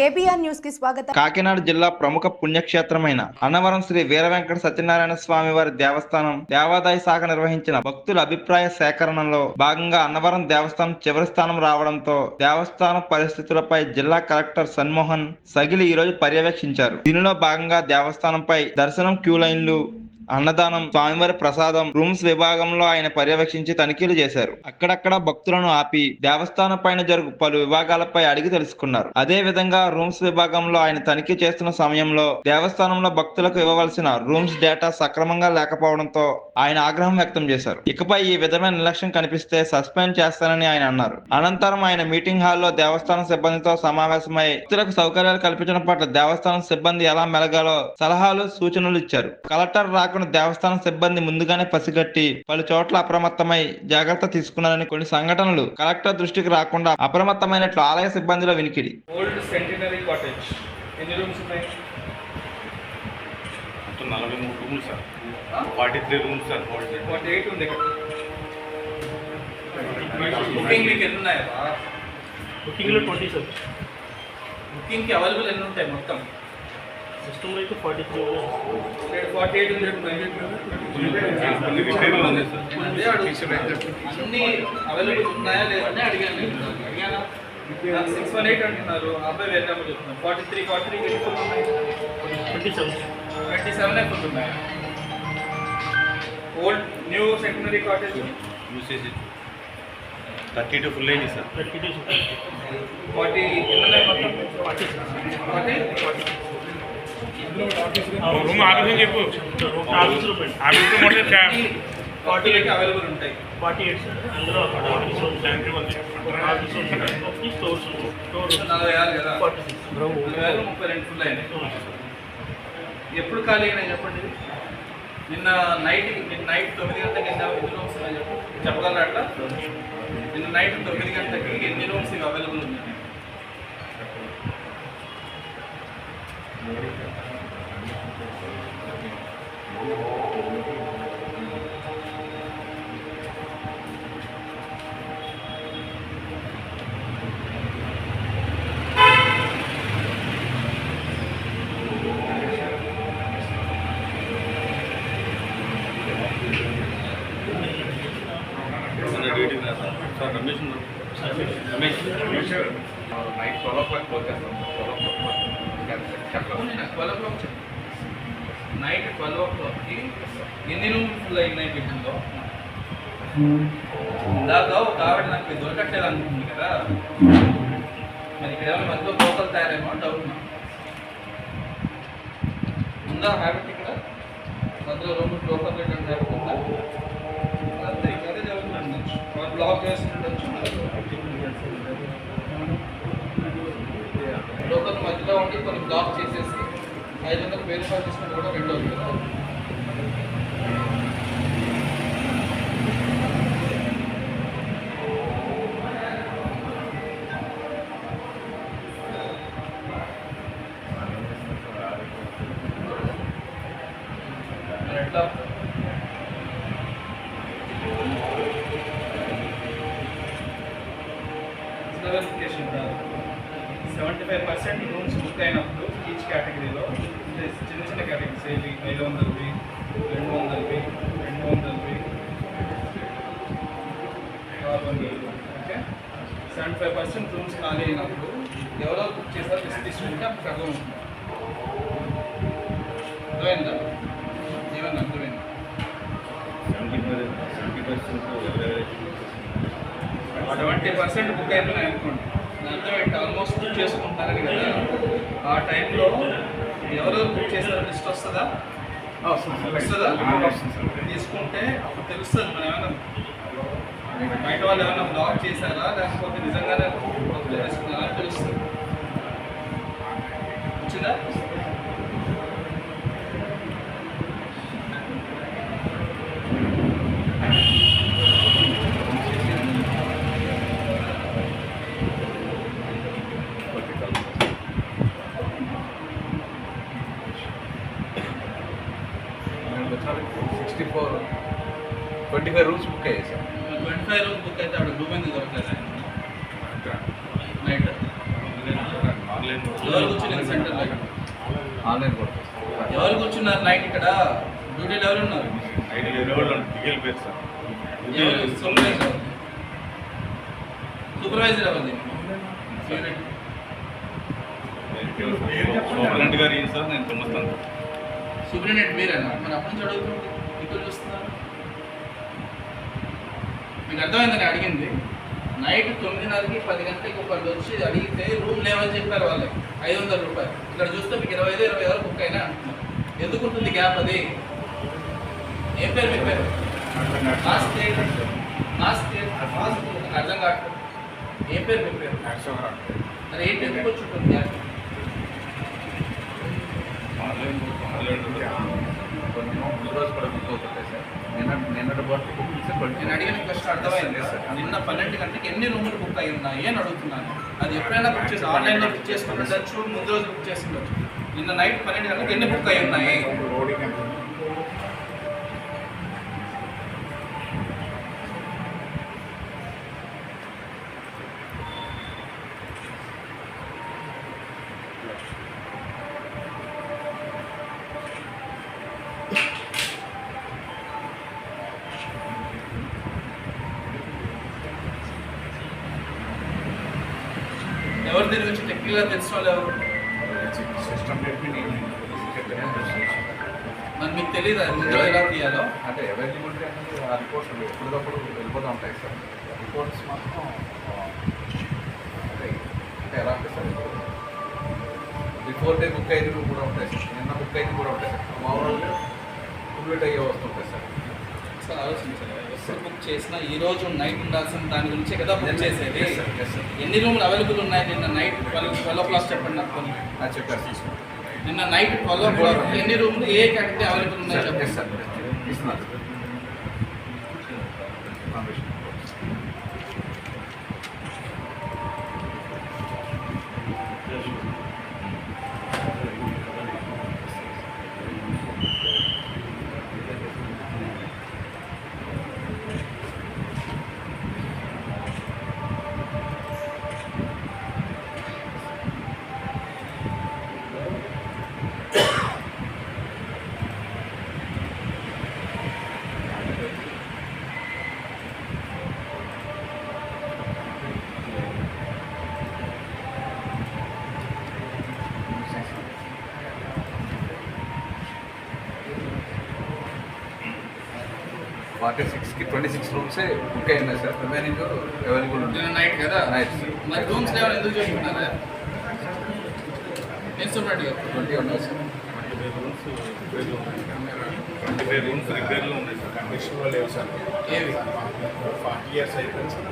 KBR న్యూస్కి స్వాగతం. కాకినాడ జిల్లా ప్రముఖ పుణ్యక్షేత్రమైన అన్నవరం శ్రీ వీర వెంకట సత్యనారాయణ స్వామి వారి దేవస్థానం దేవాదాయ శాఖ నిర్వహించిన భక్తుల అభిప్రాయ సేకరణలో భాగంగా అన్నవరం దేవస్థానం చివరి స్థానం రావడంతో దేవస్థానం పరిస్థితులపై జిల్లా కలెక్టర్ సన్మోహన్ సగిలి ఈ రోజు పర్యవేక్షించారు. దీనిలో భాగంగా దేవస్థానంపై దర్శనం క్యూ లైన్లు అన్నదానం స్వామివారి ప్రసాదం రూమ్స్ విభాగంలో ఆయన పర్యవేక్షించి తనిఖీలు చేశారు. అక్కడక్కడ భక్తులను ఆపి దేవస్థానం పైన జరుగు పలు విభాగాలపై అడిగి తెలుసుకున్నారు. అదే విధంగా రూమ్స్ విభాగంలో ఆయన తనిఖీ చేస్తున్న సమయంలో దేవస్థానంలో భక్తులకు ఇవ్వవలసిన రూమ్స్ డేటా సక్రమంగా లేకపోవడంతో ఆయన ఆగ్రహం వ్యక్తం చేశారు. ఇకపై ఈ విధమైన నిర్లక్ష్యం కనిపిస్తే సస్పెండ్ చేస్తానని ఆయన అన్నారు. అనంతరం ఆయన మీటింగ్ హాల్లో దేవస్థానం సిబ్బందితో సమావేశమై భక్తులకు సౌకర్యాలు కల్పించడం పట్ల దేవస్థానం సిబ్బంది ఎలా మెలగాలో సలహాలు సూచనలు ఇచ్చారు. కలెక్టర్ రాకుండా దేవస్థానం సిబ్బంది ముందుగానే పసిగట్టి పలు చోట్ల అప్రమత్తమై జాగ్రత్త తీసుకున్నారని కొన్ని సంఘటనలు కలెక్టర్ దృష్టికి రాకుండా అప్రమత్తమైనట్లు ఆలయ సిబ్బందిలో వినికిడి. ఓల్డ్ సెంటినరీ కాటేజ్ ఎన్ని రూమ్స్ ఉన్నాయి? మొత్తం నలభై మూడు రూమ్లు sir. Forty three rooms sir. Forty forty eight ఉంది ఇక్కడ బుకింగ్ మీకు ఎన్ని ఉన్నాయి బుకింగ్లో ట్వంటీ సార్. బుకింగ్కి అవైలబుల్ ఎన్ని ఉంటాయి మొత్తం? సిస్టమ్లో అయితే ఫార్టీ త్రీ ఫార్టీ ఎయిట్. అన్ని అవైలబుల్ ఉన్నాయా లేదని అడిగాను సిక్స్ వన్ ఎయిట్ అంటున్నారు. అబ్బాయి వేరే నెంబర్ చెప్తున్నారు forty three forty three twenty seven twenty seven full ఉన్నాయి? Old new centenary cottage usage thirty two full అయింది సార్ థర్టీ టూ ఫార్టీ ఎన్ని ఉన్నాయి మొత్తం? ఫార్టీ ఫార్టీ రూమ్ ఆఫీస్ చెప్పు. ఆఫీస్ ఫార్టీ ఎయిట్ అవైలబుల్ ఉంటాయి ఫార్టీ ఎయిట్ సార్ అందులో office office stores store నలభై ఆరు కదా ఫార్టీ సిక్స్ ముప్పై రెండు ఫుల్ అయినాయి ఎప్పుడు ఖాళీ అయినాయి చెప్పండి? నిన్న నైట్ నిన్న నైట్ తొమ్మిది గంటలకి ఎన్ని ఎన్ని రూమ్స్ ఉన్నాయి చెప్పగలరా అట్లా? నిన్న నైట్ తొమ్మిది గంటలకి ఎన్ని రూమ్స్ ఇవి అవైలబుల్ ఉన్నాయి? Twelve o'clock night twelve ఓ క్లాక్కి ఎన్ని రూమ్స్ ఫుల్ అయినాయి బిల్డింగ్లో ఇందాక ఒక ఆవిడ నాకు దొరకట్లేదు అనుకుంటుంది కదా. మరి ఇక్కడ ఏమైనా మధ్యలో లోకల్ తయారేమో డౌట్. ఉందా హ్యాబిట్ ఇక్కడ? మధ్యలో రూమ్ లోకల్ రిటర్న్ హ్యాబిట్ ఉందా అంతే ఇంకా అదే జరుగుతుంది బ్లాక్ చేస్తుండొచ్చు లోకల్ మధ్యలో ఉండి కొన్ని బ్లాక్ చేసేసి ఐదు వందలు వేలు రూపాయలు తీసుకుంటే కూడా రెండు అవుతుంది కదా మరి ఎట్లా verification seventy five percent rooms book అయినప్పుడు ఈచ్ కేటగిరీలో చిన్న చిన్న కేటగిరీస్ ఏవి? ఐదు వందలవి రెండు వందలవి రెండు వందలవి okay? Seventy five percent rooms ఖాళీ అయినప్పుడు ఎవరో బుక్ చేశారు లిస్ట్ తీసుకుంటే అప్పుడు సగం ఉంటుంది. అర్థమైందా? ఏమన్నా అర్థమైందా. Seventy seventy percent twenty percent book అయిపోయినాయి అనుకోండి. ఏంటి ఆల్మోస్ట్ బుక్ చేసుకుంటారని కదా. ఆ టైంలో ఎవరెవరు బుక్ చేస్తారో లిస్ట్ వస్తుందా? వస్తుందా తీసుకుంటే అప్పుడు తెలుస్తుంది మనం ఏమైనా బయట వాళ్ళు ఏమైనా బ్లాక్ చేశారా? లేకపోతే నిజంగానే తెలుస్తుంది. వచ్చిందా sixty four twenty five rooms book అయ్యాయి సార్ బుక్ అయితే ఆవిడ దొరకలేదు నైట్ ఎవరు కూర్చున్నారు? సెంటర్లో ఆన్లైన్ కూడా. ఎవరు కూర్చున్నారు నైట్ ఇక్కడ? డ్యూటీలో ఎవరు ఉన్నారు? సూపర్వైజర్ యూనిట్ సూపరింటెండెంట్ గారు ఏం సార్ నేను తొమ్మిస్తాను సూపరింటెండెంట్ మీరేనా? మరి అప్పటి నుంచి ఇక్కడ చూస్తున్నారు? మీకు అర్థమైందని అడిగింది. నైట్ తొమ్మిదిన్నరకి పది గంటలకి ఒకళ్ళు వచ్చి అడిగితే రూమ్ లేవని చెప్పారు వాళ్ళకి ఐదు వందల రూపాయలు. ఇక్కడ చూస్తే మీకు ఇరవై ఐదు ఇరవై ఆరు బుక్ అయినా అంటున్నారు. ఎందుకు ఉంటుంది గ్యాప్ అది? ఏం పేరు మీ పేరు. నాకు అర్థం కావట్లేదు. ఏం పేరు మీ పేరు? మరి ఏంటి ఎందుకు వచ్చి ఉంటుంది గ్యాప్. కొన్ని ముందు రోజు కూడా బుక్ అవుతుంటాయి సార్. నిన్న నిన్నటి బట్టి బుక్ చేసి నేను అడిగిన క్వశ్చన్ అర్థమైంది? నిన్న పన్నెండు గంటకి ఎన్ని రూములు బుక్ అయి ఉన్నాయి అని అడుగుతున్నాను. అది ఎప్పుడైనా బుక్ చేసి ఆన్లైన్లో బుక్ చేసుకుని ఉండొచ్చు ముందు రోజు బుక్ చేసి ఉండొచ్చు నిన్న నైట్ పన్నెండు గంటలకు ఎన్ని బుక్ అయి ఉన్నాయి ఎవరు దీని గురించి టెక్నికల్గా తెలిసిన వాళ్ళు ఎవరు? మరి మీకు తెలియదు ముందు రోజు ఎలా తీయాలో? అంటే అవైలబిలిటీ అనేది ఆ రిపోర్ట్స్ ఎప్పటికప్పుడు వెళ్ళిపోతూ ఉంటాయి సార్. రిపోర్ట్స్ మాత్రం అంటే అంటే ఎలా అంటే సార్ బిఫోర్ డే బుక్ అయ్యేది కూడా ఉంటాయి సార్. నిన్న బుక్ అయ్యేది కూడా ఉంటాయి సార్. మామూలుగా కంప్లీట్ అయ్యే వస్తుంటాయి సార్. సార్ ఆలోచించాలి ఎప్పుడు బుక్ చేసినా ఈ రోజు నైట్ ఉండాల్సిన దాని గురించే కదా బుక్ చేసేది. ఎన్ని రూములు అవైలబుల్ ఉన్నాయి? నిన్న night twelve twelve o'clock చెప్పండి నాకు చెప్పారు నిన్న నైట్ ట్వెల్వ్ ఓ క్లాక్ ఎన్ని రూములు ఏ కేటగిరీ అవైలబుల్ ఉన్నాయి చెప్పండి? సార్ ఫార్టీ సిక్స్కి ట్వంటీ సిక్స్ రూమ్సే బుక్ అయి ఉన్నాయి సార్. రిమైనింగ్ అవైలబుల్ నైట్ కదా? Night. మరి రూమ్స్ లేవని ఎందుకు గారు ట్వంటీ ఉన్నాయి సార్ ట్వంటీ ఫైవ్ రూమ్స్ రిపేర్లో ఉన్నాయి. సార్ ఏవి? ఫార్టీ ఇయర్స్ అయిపోయింది సార్